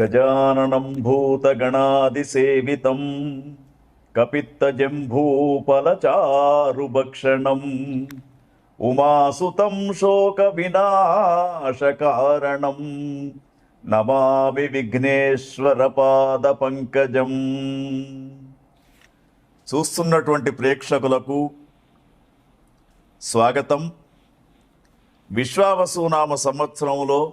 గజాననం భూతగణాదిసేవితం కపిత్తజంభూపలచారుభక్షణం ఉమాసుతం శోకవినాశకారణం నమామి విఘ్నేశ్వరపాదపంకజం. చూస్తున్నటువంటి ప్రేక్షకులకు స్వాగతం. విశ్వావసునామ సంవత్సరంలో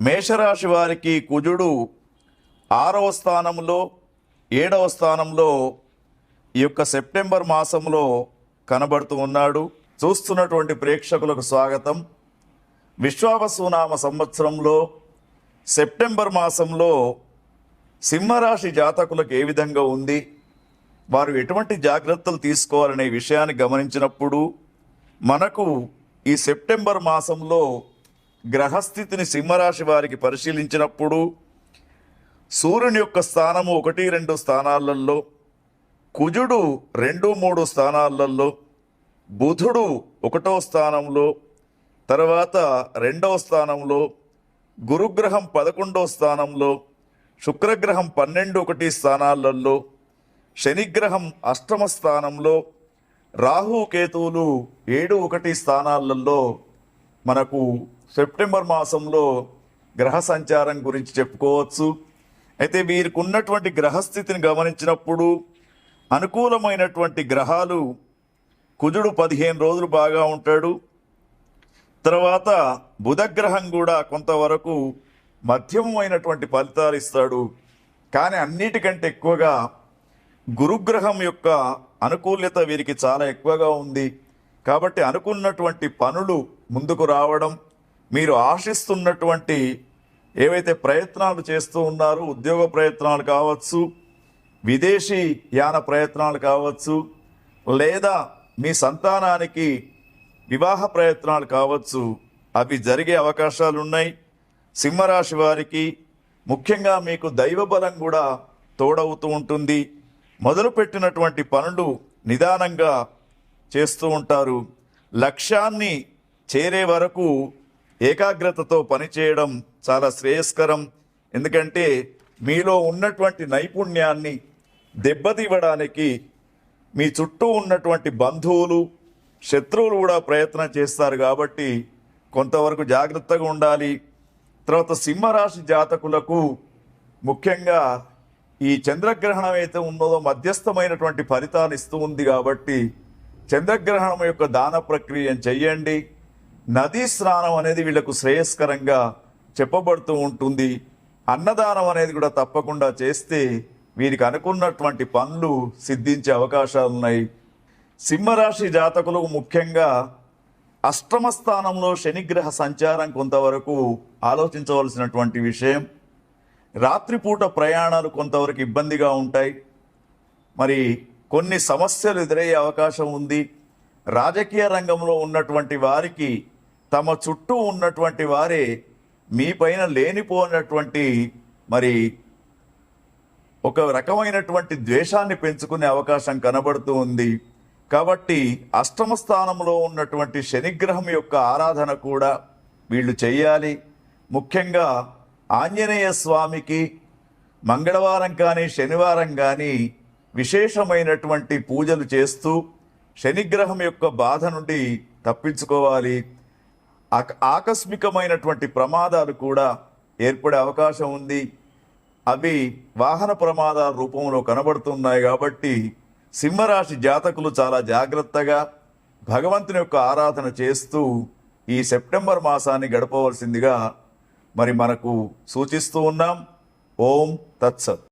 మేషరాశి వారికి కుజుడు ఆరవ స్థానంలో ఏడవ స్థానంలో ఈ యొక్క సెప్టెంబర్ మాసంలో కనబడుతూ ఉన్నాడు. చూస్తున్నటువంటి ప్రేక్షకులకు స్వాగతం. విశ్వావసునామ సంవత్సరంలో సెప్టెంబర్ మాసంలో సింహరాశి జాతకులకు ఏ విధంగా ఉంది? వారు ఎటువంటి జాగ్రత్తలు తీసుకోవాలనే విషయాన్ని గమనించినప్పుడు మనకు ఈ సెప్టెంబర్ మాసంలో గ్రహస్థితిని సింహరాశి వారికి పరిశీలించినప్పుడు సూర్యుని యొక్క స్థానము ఒకటి రెండు స్థానాలలో కుజుడు రెండు మూడు స్థానాలలో బుధుడు ఒకటో స్థానంలో తర్వాత రెండవ స్థానంలో గురుగ్రహం పదకొండో స్థానంలో శుక్రగ్రహం పన్నెండు ఒకటి స్థానాలలో శనిగ్రహం అష్టమ స్థానంలో రాహు కేతువులు ఏడు ఒకటి స్థానాలలో మనకు సెప్టెంబర్ మాసంలో గ్రహ సంచారం గురించి చెప్పుకోవచ్చు. అయితే వీరికి ఉన్నటువంటి గ్రహస్థితిని గమనించినప్పుడు అనుకూలమైనటువంటి గ్రహాలు కుజుడు పదిహేను రోజులు బాగా ఉంటాడు. తర్వాత బుధగ్రహం కూడా కొంతవరకు మధ్యమైనటువంటి ఫలితాలు ఇస్తాడు. కానీ అన్నిటికంటే ఎక్కువగా గురుగ్రహం యొక్క అనుకూల్యత వీరికి చాలా ఎక్కువగా ఉంది. కాబట్టి అనుకున్నటువంటి పనులు ముందుకు రావడం మీరు ఆశిస్తున్నటువంటి ఏవైతే ప్రయత్నాలు చేస్తూ ఉన్నారో ఉద్యోగ ప్రయత్నాలు కావచ్చు విదేశీ యాన ప్రయత్నాలు కావచ్చు లేదా మీ సంతానానికి వివాహ ప్రయత్నాలు కావచ్చు అవి జరిగే అవకాశాలు ఉన్నాయి. సింహరాశి వారికి ముఖ్యంగా మీకు దైవ బలం కూడా తోడవుతూ ఉంటుంది. మొదలుపెట్టినటువంటి పనులు నిదానంగా చేస్తూ ఉంటారు. లక్ష్యాన్ని చేరే వరకు ఏకాగ్రతతో పనిచేయడం చాలా శ్రేయస్కరం. ఎందుకంటే మీలో ఉన్నటువంటి నైపుణ్యాన్ని దెబ్బతీయడానికి మీ చుట్టూ ఉన్నటువంటి బంధువులు శత్రువులు కూడా ప్రయత్నం చేస్తారు కాబట్టి కొంతవరకు జాగ్రత్తగా ఉండాలి. తర్వాత సింహరాశి జాతకులకు ముఖ్యంగా ఈ చంద్రగ్రహణం అయితే ఉన్నదో మధ్యస్థమైనటువంటి ఫలితాలు ఇస్తూ ఉంది కాబట్టి చంద్రగ్రహణం యొక్క దాన ప్రక్రియను చెయ్యండి నదీ స్నానం అనేది వీళ్ళకు శ్రేయస్కరంగా చెప్పబడుతూ ఉంటుంది. అన్నదానం అనేది కూడా తప్పకుండా చేస్తే వీరికి అనుకున్నటువంటి పనులు సిద్ధించే అవకాశాలు ఉన్నాయి. సింహరాశి జాతకులకు ముఖ్యంగా అష్టమ స్థానంలో శనిగ్రహ సంచారం కొంతవరకు ఆలోచించవలసినటువంటి విషయం. రాత్రిపూట ప్రయాణాలు కొంతవరకు ఇబ్బందిగా ఉంటాయి. మరి కొన్ని సమస్యలు ఎదురయ్యే అవకాశం ఉంది. రాజకీయ రంగంలో ఉన్నటువంటి వారికి తమ చుట్టూ ఉన్నటువంటి వారే మీ పైన లేనిపోయినటువంటి మరి ఒక రకమైనటువంటి ద్వేషాన్ని పెంచుకునే అవకాశం కనబడుతూ ఉంది. కాబట్టి అష్టమ స్థానంలో ఉన్నటువంటి శనిగ్రహం యొక్క ఆరాధన కూడా వీళ్ళు చేయాలి ముఖ్యంగా ఆంజనేయ స్వామికి మంగళవారం కానీ శనివారం కానీ విశేషమైనటువంటి పూజలు చేస్తూ శనిగ్రహం యొక్క బాధ నుండి తప్పించుకోవాలి. ఆకస్మికమైనటువంటి ప్రమాదాలు కూడా ఏర్పడే అవకాశం ఉంది. అవి వాహన ప్రమాదాల రూపంలో కనబడుతున్నాయి కాబట్టి సింహరాశి జాతకులు చాలా జాగ్రత్తగా భగవంతుని యొక్క ఆరాధన చేస్తూ ఈ సెప్టెంబర్ మాసాన్ని గడపవలసిందిగా మరి మనకు సూచిస్తూ ఉన్నాం. ఓం తత్సత్.